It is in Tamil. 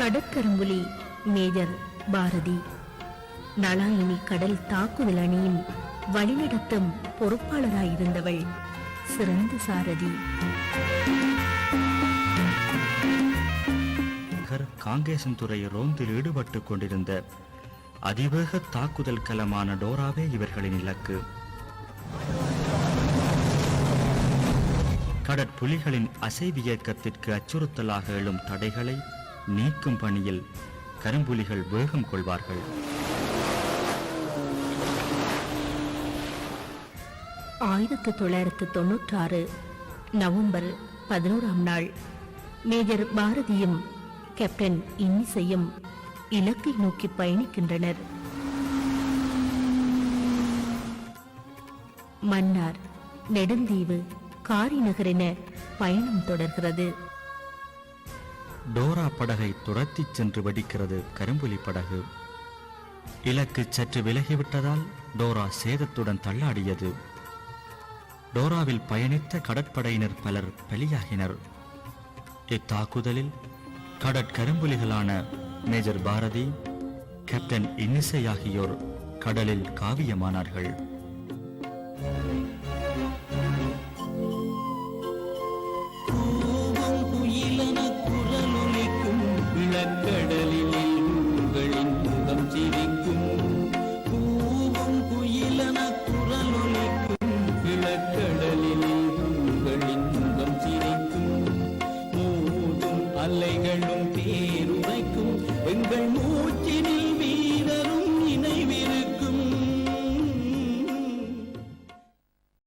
கடற்கரும்புலி மேஜர் பாரதி. நலாயினி கடல் தாக்குதல் அணியின் வழிநடத்தும் பொறுப்பாளராயிருந்தவள் சிறந்த சாரதி. காங்கேசன் துறை ரோந்தில் ஈடுபட்டுக் கொண்டிருந்த அதிவேக தாக்குதல் களமான டோராவே இவர்களின் இலக்கு. கடற்புலிகளின் அசைவியக்கத்திற்கு அச்சுறுத்தலாக எழும் தடைகளை நீக்கும் பணியில் கரும்புலிகள் வேகம் கொள்வார்கள். ஆயிரத்து தொள்ளாயிரத்து தொன்னூற்றாறு நவம்பர் பதினோராம் நாள். மேஜர் பாரதியும் கேப்டன் இன்னிசையும் இலக்கை நோக்கி பயணிக்கின்றனர். மன்னார் நெடுந்தீவு காரிநகர் என பயணம் தொடர்கிறது. டோரா படகை துரத்திச் சென்று வெடிக்கிறது கரும்புலி படகு. இலக்கு சற்று விலகிவிட்டதால் டோரா சேதத்துடன் தள்ளாடியது. டோராவில் பயணித்த கடற்படையினர் பலர் பலியாகினர். இத்தாக்குதலில் கடற்கரும்புலிகளான மேஜர் பாரதி கேப்டன் இன்னிசை ஆகியோர் கடலில் காவியமானார்கள். அலைகளும் தேர் உரைக்கும் எங்கள்